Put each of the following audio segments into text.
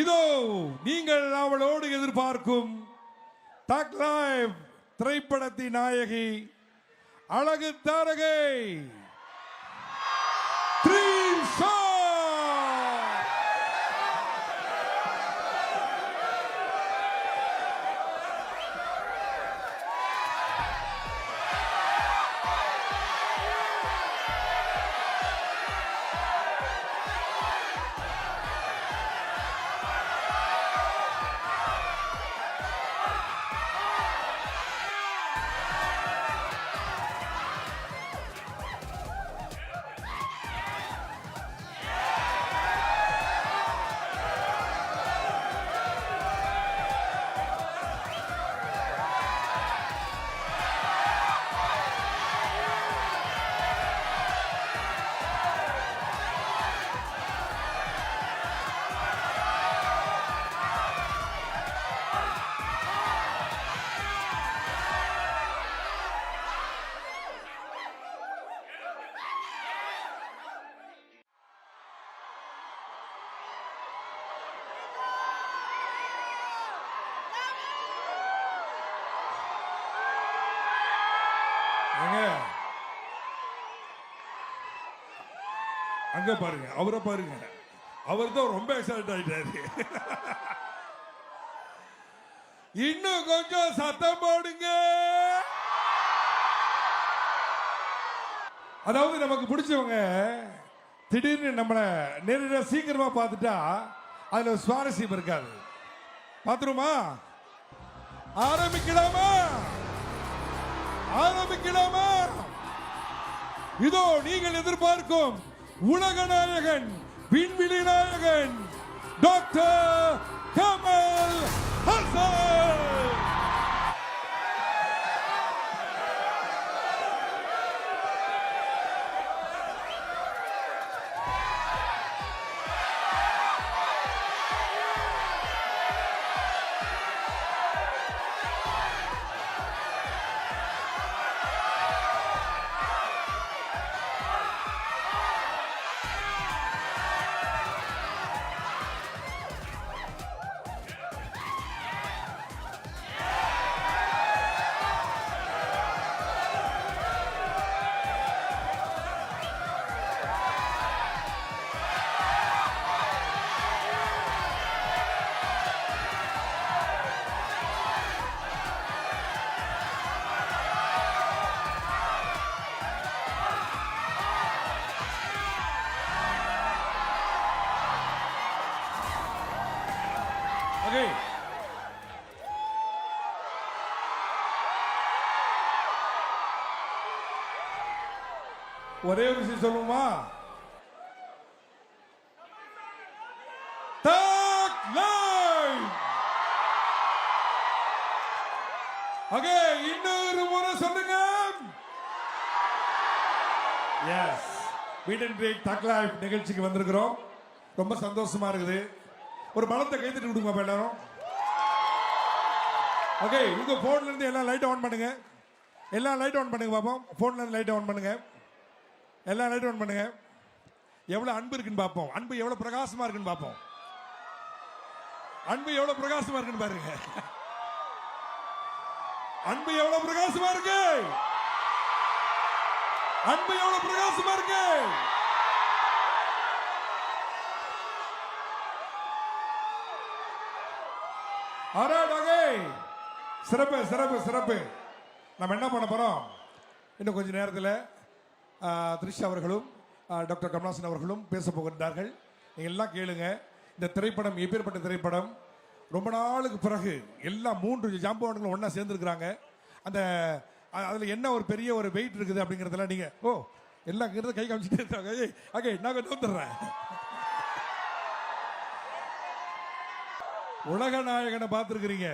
இதோ நீங்கள் அவளோடு எதிர்பார்க்கும் டாக் லைவ் திரைப்படத்தின் நாயகி அழகு தாரகை. அங்க பாருங்க அவரை பாருங்க. அவர் தான் ரொம்ப எக்ஸைட் ஆயிட்டாரு. இன்னும் கொஞ்சம் சத்தம் போடுங்க. அதாவது நமக்கு பிடிச்சவங்க திடீர்னு நம்மளை நேரடியாக சீக்கிரமா பார்த்துட்டா அதுல சுவாரஸ்யம் இருக்காது. பார்த்துருமா? ஆரம்பிக்கலாமா? ஆரம்பிக்கலாமா? இதோ நீங்கள் எதிர்பார்க்கும் உலக நாயகன் விண்வெளி நாயகன் டாக்டர் கமல் ஹசன்! ஒரே ஒரு விஷயம் சொல்லுமா இன்னொரு முறை சொல்லுங்க. Sweden break talk live நிகழ்ச்சிக்கு வந்திருக்கிறோம். ரொம்ப சந்தோஷமா இருக்குது. ஒரு பலத்தை கைத்துட்டு விடுங்க எல்லாரும். ஓகே உங்க போன்ல இருந்து எல்லாம் லைட் ஆன் பண்ணுங்க. எல்லாம் லைட் ஆன் பண்ணுங்க பாப்போம். போன்ல இருந்து லைட் ஆன் பண்ணுங்க. எல்லாம் லைட் ஒன் பண்ணுங்க. எவ்வளவு அன்பு இருக்குன்னு பார்ப்போம். அன்பு எவ்வளவு பிரகாசமா இருக்குன்னு பார்ப்போம். அன்பு எவ்வளவு பிரகாசமா இருக்குன்னு பாருங்க. அன்பு எவ்வளவு பிரகாசமா இருக்கு. அன்பு எவ்வளவு பிரகாசமா இருக்கு. சிறப்பு சிறப்பு சிறப்பு. நம்ம என்ன பண்ண போறோம்? இன்னும் கொஞ்ச நேரத்தில் த்ரிஷ் அவர்களும் டாக்டர் கமலாசன் அவர்களும் பேச போகின்றார்கள். நீங்கள் எல்லாம் கேளுங்க. இந்த திரைப்படம் எப்பேற்பட்ட திரைப்படம்? ரொம்ப நாளுக்கு பிறகு எல்லா மூன்று ஜாம்பவான்களும் ஒன்றா சேர்ந்துருக்குறாங்க. அந்த அதில் என்ன ஒரு பெரிய ஒரு வெயிட் இருக்குது அப்படிங்கிறதெல்லாம் நீங்கள் ஓ எல்லாம் கிட்ட கை காமிச்சிட்டே இருக்காங்க. ஏய், ஓகே நான் வந்துடுறேன் உலக நாயகனை பார்த்துருக்குறீங்க.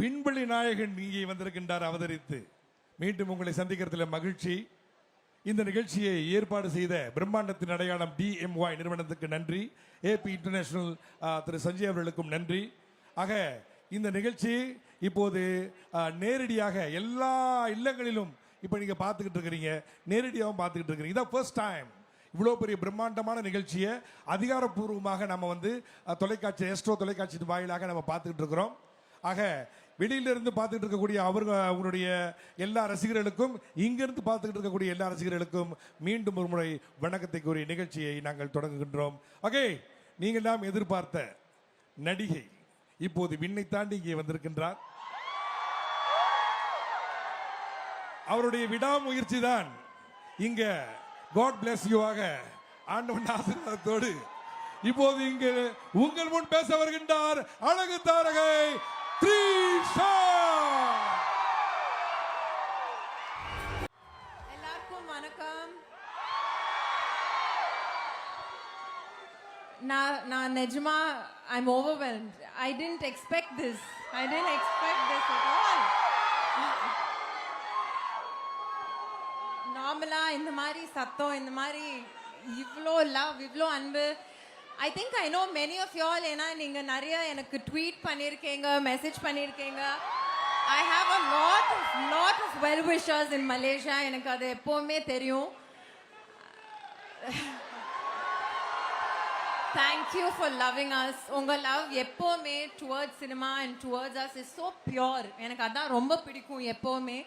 விண்வெளி நாயகன் இங்கே வந்திருக்கின்றார் அவதரித்து. மீண்டும் உங்களை சந்திக்கிறதுல மகிழ்ச்சி. இந்த நிகழ்ச்சியை ஏற்பாடு செய்த பிரம்மாண்டத்தின் அடையாளம் டிஎம்ஒய் நிறுவனத்துக்கு நன்றி. ஏபி இன்டர்நேஷனல் திரு சஞ்சய் அவர்களுக்கும் நன்றி. ஆக இந்த நிகழ்ச்சி இப்போது நேரடியாக எல்லா இல்லங்களிலும் இப்போ நீங்கள் பார்த்துக்கிட்டு இருக்கிறீங்க. நேரடியாகவும் பார்த்துக்கிட்டு இருக்கிறீங்க. இதான் ஃபர்ஸ்ட் டைம் இவ்வளோ பெரிய பிரம்மாண்டமான நிகழ்ச்சியை அதிகாரப்பூர்வமாக நம்ம வந்து தொலைக்காட்சி எஸ்ட்ரோ தொலைக்காட்சி வாயிலாக நம்ம பார்த்துக்கிட்டு இருக்கிறோம். ஆக வெளியிலிருந்து பார்த்துட்டு இருக்கக்கூடிய அவர்கள் அவங்களுடைய எல்லா ரசிகர்களுக்கும் இங்கிருந்து பார்த்துக்கிட்டு இருக்கக்கூடிய எல்லா ரசிகர்களுக்கும் மீண்டும் ஒரு முறை வணக்கத்தை கூறிய நிகழ்ச்சியை நாங்கள் தொடங்குகின்றோம். ஓகே நீங்கள் நாம் எதிர்பார்த்த நடிகை இப்போது விண்ணை தாண்டி இங்கே வந்திருக்கின்றார். அவருடைய விடாமுயற்சி தான் இங்க காட் பிளஸ் யூவாக ஆண்டவன் ஆசீர்வாதத்தோடு இப்போது இங்கு உங்கள் முன் பேச வருகின்றார் அழகு தாரகை த்ரீஷா எல்லாருக்கும் வணக்கம். நான் நான் நிஜமா I'm overwhelmed I didn't expect this I didn't expect this at all நார்மலா இந்த மாதிரி சத்தம் இந்த மாதிரி இவ்வளோ லவ் இவ்வளோ அன்பு I think I know many of you ஏன்னா நீங்கள் நிறைய எனக்கு ட்வீட் பண்ணியிருக்கீங்க மெசேஜ் பண்ணியிருக்கீங்க. I have a lot of lot of well wishers in Malaysia எனக்கு அது எப்போவுமே தெரியும். Thank you for loving us உங்கள் லவ் எப்போவுமே towards cinema and towards us is so pure எனக்கு அதான் ரொம்ப பிடிக்கும் எப்போவுமே.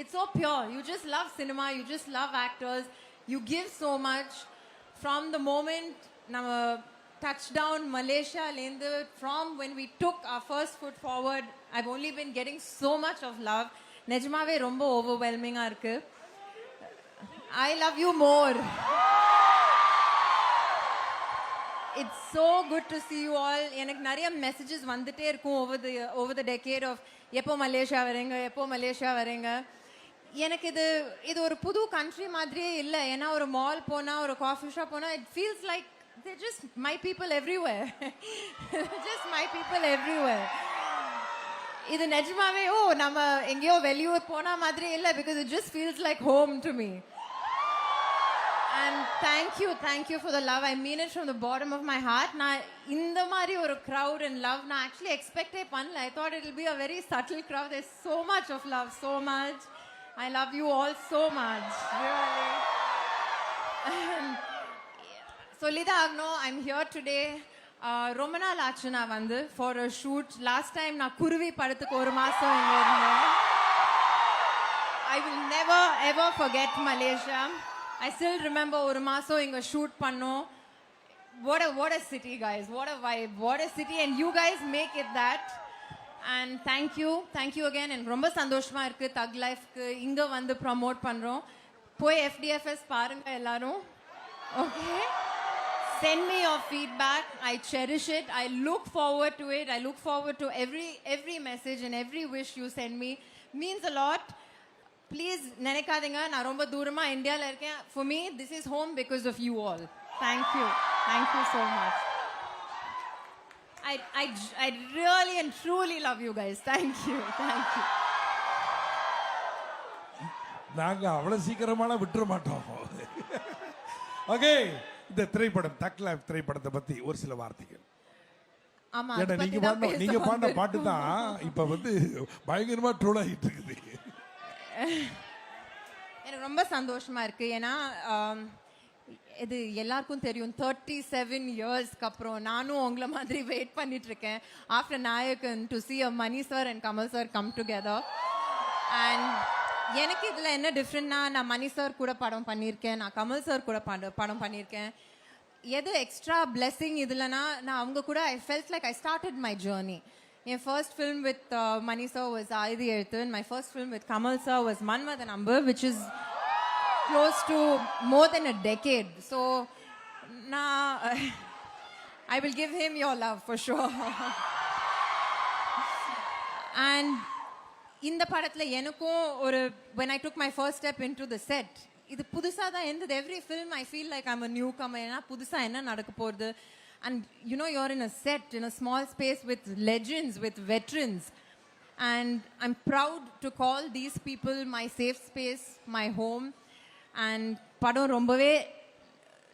It's so pure you just love cinema you just love actors you give so much from the moment நம்ம touch down மலேசியாலேருந்து from when we took our first foot forward I've only been getting so much of love நிஜமாவே ரொம்ப ஓவர்வெல்மிங்காக இருக்குது I love you more it's so good to see you all எனக்கு நிறைய messages வந்துட்டே இருக்கும் over the over the decade of எப்போ Malaysia வரீங்க எப்போ மலேசியா வரீங்க. எனக்கு இது இது ஒரு புது கண்ட்ரி மாதிரியே இல்லை. ஏன்னா ஒரு மால் போனால் ஒரு காஃபி ஷாப் போனால் it feels like they just my people everywhere just my people everywhere இது நிஜமாவே ஓ நம்ம எங்கேயோ வெளியூர் போன மாதிரி இல்லை because it just feels like home to me and thank you thank you for the love I mean it from the bottom of my heart நான் இந்த மாதிரி ஒரு க்ரௌட் அண்ட் லவ் நான் ஆக்சுவலி எக்ஸ்பெக்டே பண்ணல. I thought it will be a very subtle crowd is so much of love so much I love you all so much சொல்லிதான் ஆகணும். I'm here today ரொம்ப நாள் ஆச்சு நான் வந்து for a shoot last time நான் குருவி படத்துக்கு ஒரு மாதம் இங்கே இருந்தேன். I will never ever get Malaysia I still remember ஒரு மாதம் இங்கே ஷூட் பண்ணோம். What a what a city guys what a vibe what a city and you guys make it that and thank you thank you again எனக்கு ரொம்ப சந்தோஷமாக இருக்குது தக் லைஃப்க்கு இங்கே வந்து ப்ரமோட் பண்ணுறோம் போய் எஃப்டிஎஃப்எஸ் பாருங்கள் எல்லாரும். Okay send me your feedback i cherish it i look forward to it i look forward to every every message and every wish you send me means a lot please நினைக்காதீங்க நான் ரொம்ப தூரமா இந்தியாவில் இருக்கேன் for me this is home because of you all thank you thank you so much I I I really and truly love you guys thank you thank you நாங்க அவ்வளவு சீக்கிரமான விட்டுற மாட்டோம் ஓகே இந்த திரைப்படம் தக் லைஃப் திரைப்படத்தை பத்தி ஒரு சில வார்த்தைகள். ஆமா ஏன்னா நீங்க பாடின நீங்க பாடின. பாட்டு தான் இப்ப வந்து பயங்கரமா ட்ரோல் ஆகிட்டு இருக்குது. எனக்கு ரொம்ப சந்தோஷமா இருக்கு. ஏன்னா இது எல்லாருக்கும் தெரியும் தேர்ட்டி செவன் இயர்ஸ்க்கு அப்புறம் நானும் உங்களை மாதிரி வெயிட் பண்ணிட்டு இருக்கேன் after Nayakan to see a Mani sir and Kamal sir come together and எனக்கு இதில் என்ன டிஃப்ரெண்ட்னா நான் மணி சார் கூட படம் பண்ணியிருக்கேன் நான் கமல் சார் கூட படம் படம் பண்ணியிருக்கேன். எது எக்ஸ்ட்ரா பிளெஸ்ஸிங் இதுலனா நான் அவங்க கூட I felt like I started my journey N first film with Mani sir was Aayutha Ezhuthu my first film with Kamal sir was Manmadha number which is close to more than a decade so நான் I will give him your love for sure and இந்த படத்தில் எனக்கும் ஒரு when I took my first step in to the set இது புதுசாக தான் இருந்தது. Every film I feel like I'm a newcomer ஏன்னா புதுசாக என்ன நடக்க போகிறது and you know you're in a set in a small space with legends with veterans and I'm proud to call these people my safe space my home and படம் ரொம்பவே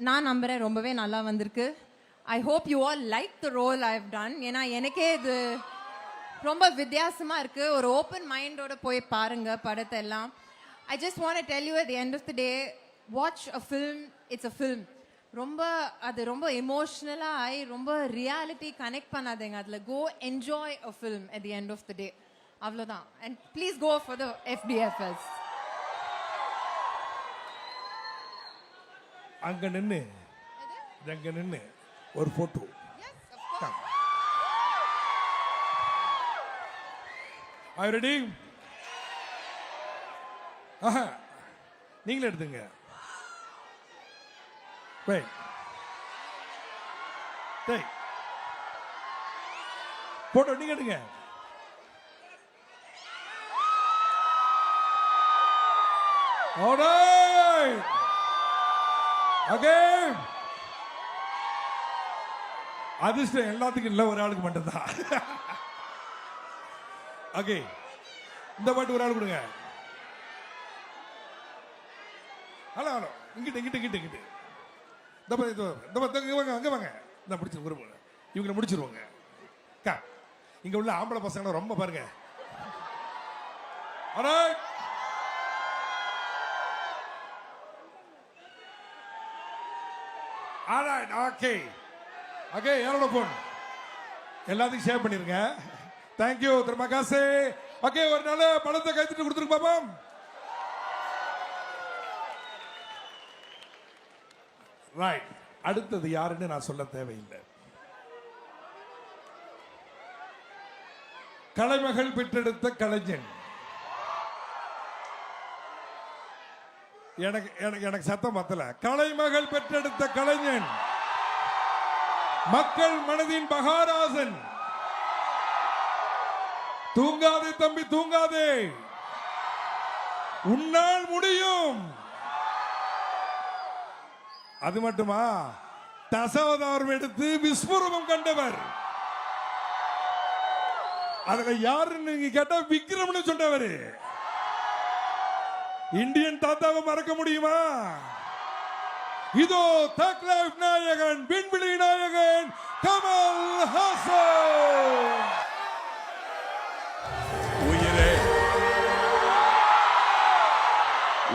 நான் நம்புகிறேன் ரொம்பவே நல்லா வந்திருக்கு. I hope you all like the role I have done ஏன்னா எனக்கே இது ரொம்ப வித்தியாசமா இருக்கு. ஒரு ஓப்பன் மைண்டோட போய் பாருங்க படத்தை எல்லாம் I just want tell you at the end of the day watch a film it's a film ரொம்ப அது ரொம்ப எமோஷ்னலாக ஆகி ரொம்ப ரியாலிட்டி கனெக்ட் பண்ணாதீங்க. அதில் go enjoy a film at the end of the day அவ்வளோதான் and please go for the FDFS அங்கே நின்று அங்கே நின்று ஒரு ஃபோட்டோ ஐ ரெடி ஆஹா. நீங்களே எடுத்துங்க. Wait. டேய் போட்டோ நீங்க எடுங்க. அதிர்ஷ்டம் எல்லாத்துக்கும் இல்லை ஒரு ஆளுக்கு மட்டும்தான். ஓகே இந்த பாட்டு ஒரு ஆள் கொடுங்க. Hello hello. இங்கிட்ட இங்கிட்ட இங்கிட்ட இங்கிட்ட. இந்த இந்த வாங்க அங்கே வாங்க. இந்த முடிச்சு ஒரு இவங்களை முடிச்சிருவாங்க. அக்கா இங்க உள்ள ஆம்பளை பசங்க ரொம்ப பாருங்க. Alright. ஓகே யாரோட போன் எல்லாத்தையும் ஷேர் பண்ணிருங்க. தேங்க்யூ திரும்ப காசு ஓகே ஒரு நல்ல பணத்தை கைத்துட்டு கொடுத்துருக்கு பாப்போம் ரைட் அடுத்தது யாருன்னு நான் சொல்ல தேவையில்லை. கலைமகள் பெற்றெடுத்த கலைஞன். எனக்கு எனக்கு எனக்கு சத்தம் பத்தல. கலைமகள் பெற்றெடுத்த கலைஞன். மக்கள் மனதின் மகாராசன். தூங்காதே தம்பி தூங்காதே. உன்னால் முடியும். அது மட்டுமா? தசவதாரம் எடுத்து விஸ்வரூபம் கண்டவர். அதுல யாருன்னு நீங்க கேட்டா விக்ரம்னு சொன்னவர். இந்தியன் தாத்தாவை மறக்க முடியுமா? இதோ தக் லைஃப் நாயகன் விண்வெளி நாயகன் கமல் ஹாசன்.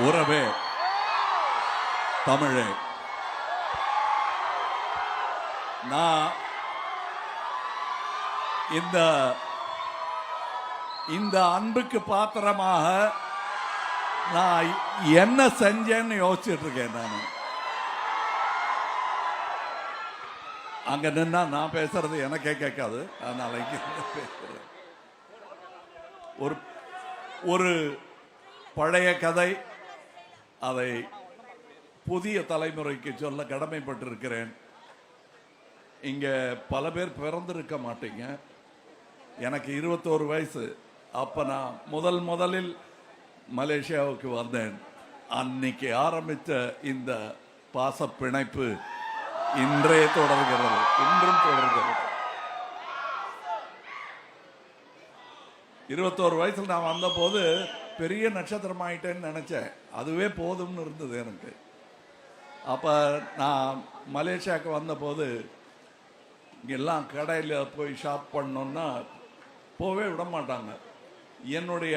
உறவே. தமிழே. நான் இந்த இந்த அன்புக்கு பாத்திரமாக நான் என்ன செஞ்சேன்னு யோசிச்சுட்டு இருக்கேன் நான். அங்க நின்னா நான் பேசுறது எனக்கே கேட்காது. அதனால இங்க பேசுறேன். ஒரு ஒரு பழைய கதை அதை புதிய தலைமுறைக்கு சொல்ல கடமைப்பட்டிருக்கிறேன். இங்கே பல பேர் பிறந்திருக்க மாட்டீங்க. எனக்கு இருபத்தோரு வயசு. அப்போ நான் முதல் முதலில் மலேசியாவுக்கு வந்தேன். அன்னைக்கு ஆரம்பித்த இந்த பாச பிணைப்பு இன்றே தொடர்கிறது. இன்றும் தொடர்கிறது. இருபத்தோரு வயசில் நான் வந்தபோது பெரிய நட்சத்திரம் ஆயிட்டேன்னு அதுவே போதும்னு இருந்தது எனக்கு. அப்போ நான் மலேசியாவுக்கு வந்தபோது இங்கெல்லாம் கடையில் போய் ஷாப் பண்ணோன்னா போவே விட மாட்டாங்க. என்னுடைய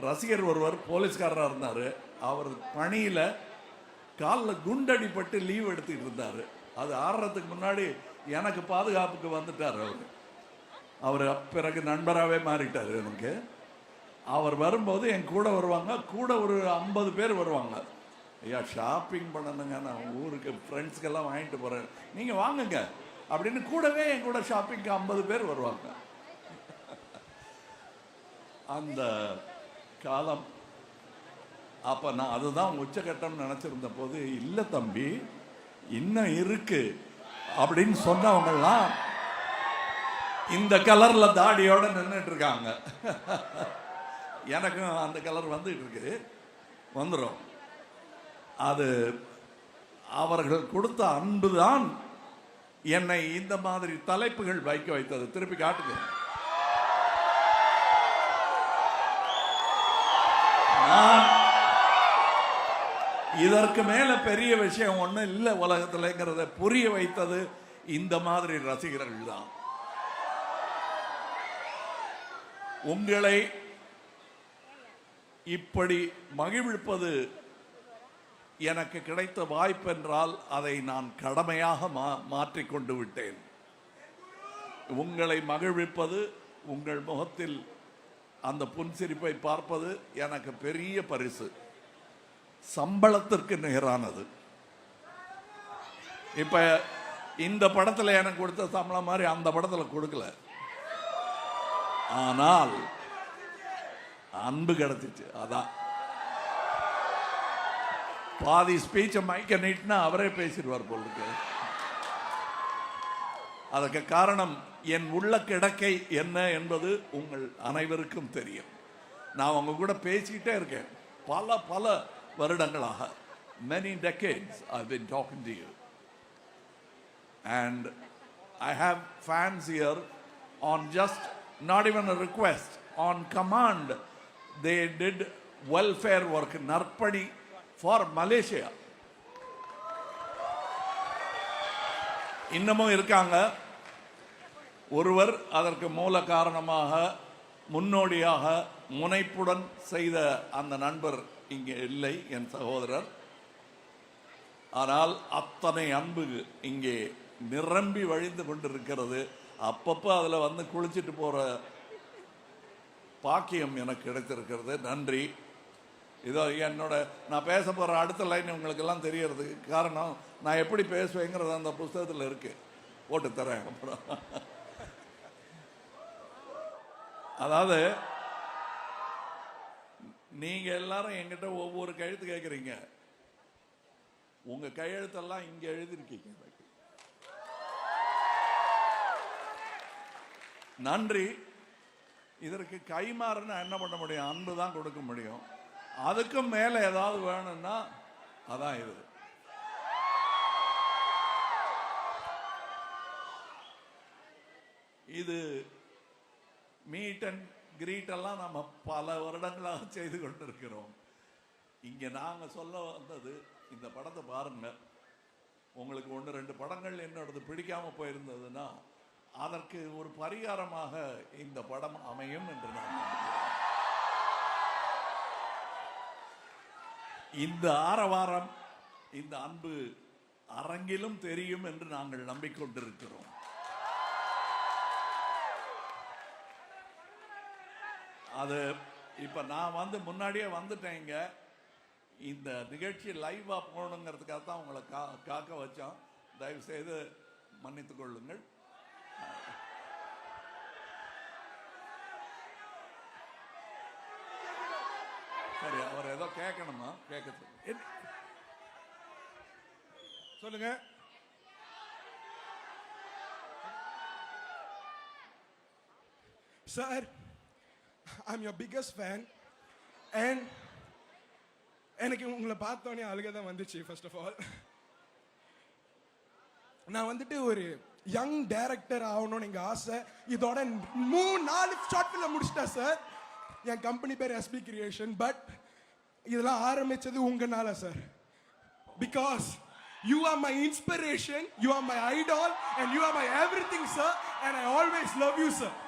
ரசிகர் ஒருவர் போலீஸ்காரராக இருந்தார். அவர் பணியில் காலில் குண்டடிப்பட்டு லீவ் எடுத்துக்கிட்டு இருந்தார். அது ஆடுறதுக்கு முன்னாடி எனக்கு பாதுகாப்புக்கு வந்துட்டார் அவர். அவர் பிறகு நண்பராகவே மாறிட்டார் எனக்கு. அவர் வரும்போது என் கூட வருவாங்க. கூட ஒரு ஐம்பது பேர் வருவாங்க. ஐயா ஷாப்பிங் பண்ணணுங்க. நான் ஊருக்கு ஃப்ரெண்ட்ஸ்க்கெல்லாம் வாங்கிட்டு போகிறேன் நீங்கள் வாங்குங்க. அப்படின்னு கூடவே என் கூட ஷாப்பிங்க்கு ஐம்பது பேர் வருவாங்க. அந்த காலம். அப்போ நான் அதுதான் உச்சகட்டம் நினச்சிருந்த போது இல்லை தம்பி இன்னும் இருக்கு. அப்படின்னு சொன்னவங்கெல்லாம் இந்த கலரில் தாடியோடு நின்றுட்டு இருக்காங்க. எனக்கும் அந்த கலர் வந்துட்டு இருக்கு. வந்துடும் அது அவர்கள் கொடுத்த அன்பு தான் என்னை இந்த மாதிரி தலைப்புகள் வைக்க வைத்தது. திருப்பி காட்டுங்க. நான் இதற்கு மேல பெரிய விஷயம் ஒன்றும் இல்லை உலகத்துலங்கிறத புரிய வைத்தது இந்த மாதிரி ரசிகர்கள் தான் உங்களை இப்படி மகிழ்விப்பது எனக்கு கிடைத்த வாய்ப்பென்றால் அதை நான் கடமையாக மா மாற்றிக்கொண்டு விட்டேன். உங்களை மகிழ்விப்பது உங்கள் முகத்தில் அந்த புன்சிரிப்பை பார்ப்பது எனக்கு பெரிய பரிசு. சம்பளத்திற்கு நிகரானது. இப்ப இந்த படத்தில் எனக்கு கொடுத்த சம்பளம் மாதிரி அந்த படத்தில் கொடுக்கல. ஆனால் அன்பு கிடைச்சிச்சு அதான். பாதி ஸ்பீச்சை மைக்க நீட்டினா அவரே பேசிடுவார் போலுக்கு அதற்கு காரணம் என் உள்ள கிடக்கை என்ன என்பது உங்கள் அனைவருக்கும் தெரியும். நான் உங்க கூட பேசிக்கிட்டே இருக்கேன். பல பல வருடங்களாக many decades I been talking to you and I have fans year on just not even a request on they did welfare work Narpani, for Malaysia. இன்னமும் இருக்காங்க. ஒருவர் அதற்கு மூல காரணமாக முன்னோடியாக முனைப்புடன் செய்த அந்த நண்பர் இங்கே இல்லை என் சகோதரர். ஆனால் அத்தனை அன்பு இங்கே நிரம்பி வழிந்து கொண்டிருக்கிறது. அப்பப்போ அதில் வந்து குளிச்சுட்டு போகிற பாக்கியம் எனக்கு கிடைத்திருக்கிறது. நன்றி. இதோ என்னோட நான் பேச போகிற அடுத்த லைன் உங்களுக்கெல்லாம் தெரியறதுக்கு காரணம் நான் எப்படி பேசுவேங்கிறது அந்த புஸ்தகத்தில் இருக்கு. போட்டு தரேன் அப்புறம். அதாவது நீங்கள் எல்லாரும் என்கிட்ட ஒவ்வொரு கழுத்து கேட்குறீங்க உங்கள் கையெழுத்தெல்லாம் இங்கே எழுதிருக்கீங்க எனக்கு. நன்றி. இதற்கு கைமாறுனா என்ன பண்ண முடியும்? அன்பு தான் கொடுக்க முடியும். அதுக்கும் மேல ஏதாவது வேணும்னா அதான் இது. இது மீட் அண்ட் கிரீட் எல்லாம் நம்ம பல வருடங்களாக செய்து கொண்டிருக்கிறோம். இங்க நாங்க சொல்ல வந்தது இந்த படத்தை பாருங்க. உங்களுக்கு ஒன்று ரெண்டு படங்கள் என்னோடது பிடிக்காம போயிருந்ததுன்னா அதற்கு ஒரு பரிகாரமாக இந்த படம் அமையும் என்று நான் இந்த ஆரவாரம் இந்த அன்பு அரங்கிலும் தெரியும் என்று நாங்கள் நம்பிக்கொண்டிருக்கிறோம். அது இப்ப நான் வந்து முன்னாடியே வந்துட்டேங்க இந்த நிகழ்ச்சி லைவா போகணுங்கிறதுக்காக தான் உங்களை கா காக்க வச்சோம். தயவு செய்து மன்னித்துக் கொள்ளுங்கள். சரி அவர் ஏதோ கேட்கணுமா? கேட்க சொல்லுங்க. Sir I'm your biggest fan and எனக்கு உங்களை பார்த்தோன்னே அழுக தான் வந்துச்சு ஃபர்ஸ்ட் ஆஃப் ஆல் நான் வந்துட்டு ஒரு யங் டைரக்டர் ஆகணும்னு எங்கள் ஆசை. இதோட மூணு நாலு ஷார்ட் ஃபிலிம் முடிச்சிட்டேன் சார் என் கம்பெனி பேர் எஸ்பி கிரியேஷன் பட் இதெல்லாம் ஆரம்பிச்சது உங்கனால sir because you are my inspiration you are my idol and you are my everything sir and I always love you sir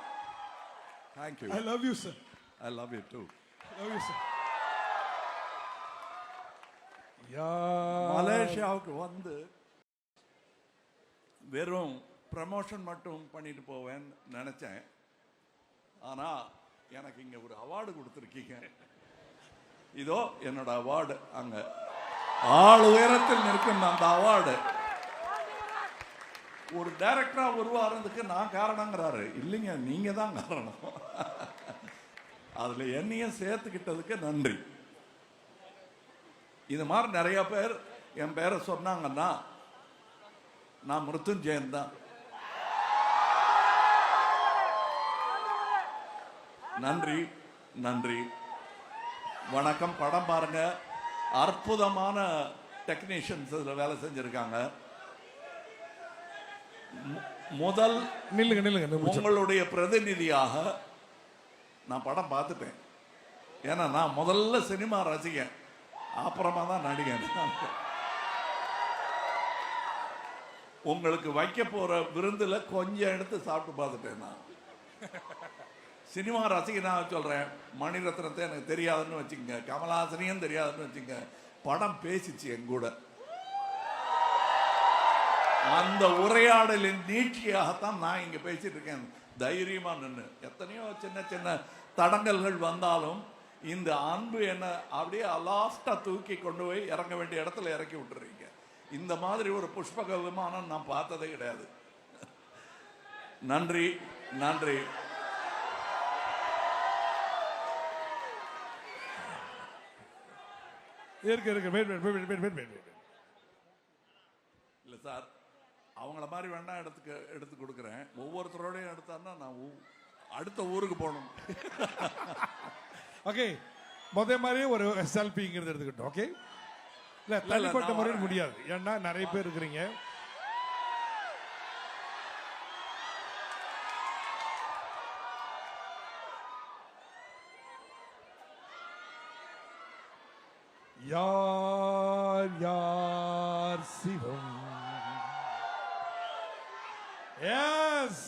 Thank you. I love you, sir. I love you too. Love you, sir. மலேசியாவுக்கு வந்து வெறும் promotion மட்டும் பண்ணிட்டு போவேன்னு நினைச்சேன் ஆனா எனக்கு இங்க ஒரு அவார்டு கொடுத்துருக்கீங்க இதோ என்னோட அவார்டு அங்க. ஆள் உயரத்தில் நிற்கும் அந்த அவார்டு ஒரு டைரக்டரா உருவாகிறதுக்கு நான் காரணங்கிறாரு. இல்லைங்க நீங்க தான் காரணம். அதுல என்னையும் சேர்த்துக்கிட்டதுக்கு நன்றி. இது மாதிரி நிறைய பேர் என் பேரை சொன்னாங்கன்னா நான் மிருத்துஞ்சயன் தான். நன்றி நன்றி. வணக்கம். படம் பாருங்க. அற்புதமான டெக்னீஷியன்ஸ் இதில் வேலை செஞ்சிருக்காங்க. முதல் நில்லுங்க நில்லுங்க. உங்களுடைய பிரதிநிதியாக நான் படம் பார்த்துட்டேன். ஏன்னா நான் முதல்ல சினிமா ரசிகன். அப்புறமா தான் நடிகன். உங்களுக்கு வைக்க போற விருந்துல கொஞ்சம் எடுத்து சாப்பிட்டு பார்த்துட்டேன் நான். சினிமா ரசிகனாக சொல்கிறேன் மணிரத்னத்தை எனக்கு தெரியாதுன்னு வச்சுக்கோங்க. கமலாசனையும் தெரியாதுன்னு வச்சுக்கோங்க. படம் பேசிச்சு என் கூட. அந்த உரையாடலின் நீட்சியாகத்தான் நான் இங்கே பேசிட்டு இருக்கேன். தைரியமா நின்று எத்தனையோ சின்ன சின்ன தடங்கல்கள் வந்தாலும் இந்த அன்பு என்ன அப்படியே அலாஸ்டா தூக்கி கொண்டு போய் இறங்க வேண்டிய இடத்துல இறக்கி விட்டுறீங்க. இந்த மாதிரி ஒரு புஷ்பக விமானம் நான் பார்த்ததே கிடையாது. நன்றி நன்றி. இருக்கு இருக்கு. Wait wait wait wait wait wait இல்லை சார் அவங்கள மாதிரி வேணா எடுத்துக்க எடுத்து கொடுக்குறேன். ஒவ்வொருத்தரோடையும் எடுத்தான்னா நான் அடுத்த ஊருக்கு போகணும். ஓகே முத மாதிரி ஒரு செல்ஃபிங்கிறது எடுத்துக்கிட்டோம் ஓகே இல்ல தனிப்பட்ட முறையில். முடியாது. ஏன்னா நிறைய பேர் இருக்கிறீங்க. யார் யார் Sivam yes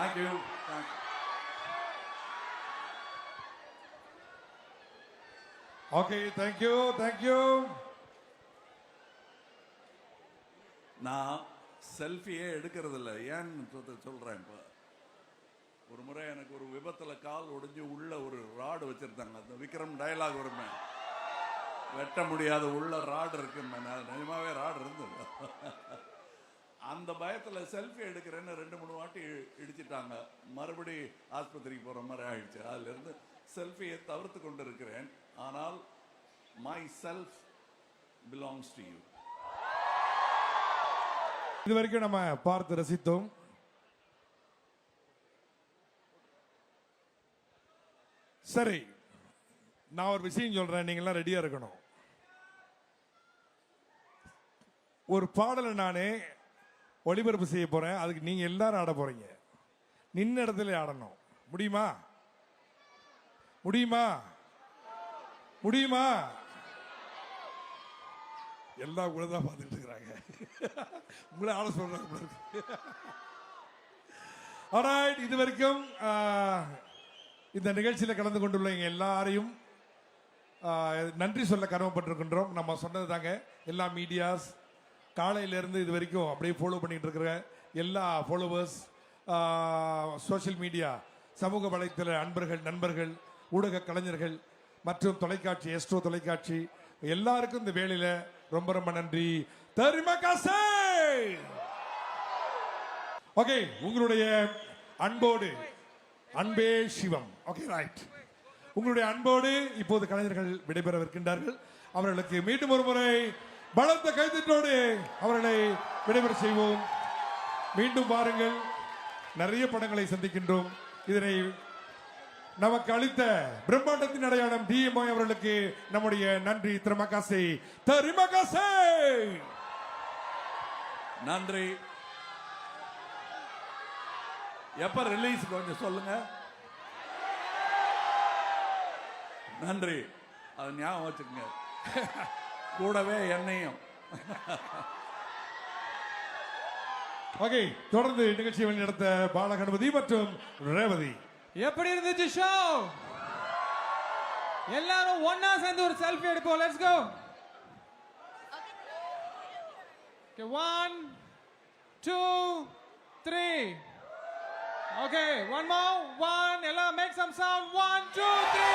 thank you thank you okay thank you thank you நான் செல்ஃபியே எடுக்கிறது இல்லை ஏன்னு சொல்கிறேன் இப்போ. ஒரு முறை எனக்கு ஒரு விபத்தில் கால் ஒடிஞ்சு உள்ள ஒரு ராடு வச்சுருந்தாங்க. அந்த விக்ரம் டயலாக் வருமே. வெட்ட முடியாத உள்ள ராடு இருக்குமே. நான் நிஜமாவே ராடு இருந்தது. அந்த பயத்தில் செல்ஃபி எடுக்கிறேன்னு ரெண்டு மூணு வாட்டி இடிச்சிட்டாங்க. மறுபடி ஆஸ்பத்திரிக்கு போகிற மாதிரி ஆயிடுச்சு. அதுலேருந்து செல்ஃபியை தவிர்த்து கொண்டு இருக்கிறேன் ஆனால் my self belongs to you இது வரைக்கும் நம்ம பார்த்து ரசித்தோம். சரி நான் ஒரு விஷயம் சொல்றேன். நீங்கள்லாம் ரெடியா இருக்கணும். ஒரு பாடலை நானே ஒளிபரப்பு செய்ய போறேன். அதுக்கு நீங்க எல்லாரும் ஆட போறீங்க. நின்ன இடத்துல ஆடணும். முடியுமா? முடியுமா? முடியுமா? எல்லா கூட தான் பார்த்துட்டு இருக்கிறாங்க. உங்களை ஆட சொல்றாங்க போல இது வரைக்கும் இந்த நிகழ்ச்சியில் கலந்து கொண்டுள்ள எங்கள் எல்லாரையும் நன்றி சொல்ல கடமைப்பட்டிருக்கின்றோம் நம்ம சொன்னது தாங்க. எல்லா மீடியாஸ் காலையிலேருந்து இது வரைக்கும் அப்படியே ஃபாலோ பண்ணிட்டு இருக்கிற எல்லா ஃபாலோவர்ஸ் சோஷியல் மீடியா சமூக வலைத்தள அன்பர்கள் நண்பர்கள் ஊடக கலைஞர்கள் மற்றும் தொலைக்காட்சி எஸ்ட்ரோ தொலைக்காட்சி எல்லாருக்கும் இந்த வேலையில ரொம்ப ரொம்ப நன்றி. தருமகாசே ஓகே உங்களுடைய அன்போடு அன்பே சிவம். ஓகே ரைட் உங்களுடைய அன்போடு இப்போது கலைஞர்கள் விடைபெறவிருக்கின்றார்கள். அவர்களுக்கு மீண்டும் ஒரு முறை பலத்த கைத்தட்டோடு அவர்களை விடைபெற செய்வோம். மீண்டும் வாருங்கள். நிறைய படங்களை சந்திக்கின்றோம். இதனை நமக்கு அளித்த பிரம்மாண்டத்தின் அடையாளம் டிஎம்ஓ அவர்களுக்கு நம்முடைய நன்றி. திருமகாசை தரிமகாசை! நன்றி. எப்ப ரிலீஸ் கொஞ்சம் சொல்லுங்க. நன்றி. அது ஞாபகம் வச்சுக்கோங்க. கூடவே என்னையும். ஓகே தொடர்ந்து நிகழ்ச்சியை நடத்த பாலகணபதி மற்றும் ரேவதி. எப்படி இருந்துச்சு ஷோ எல்லாரும் ஒண்ணா சேர்ந்து ஒரு செல்ஃபி எடுப்போம். Let's go okay one two three okay one more one எல்லாம் make some sound one two three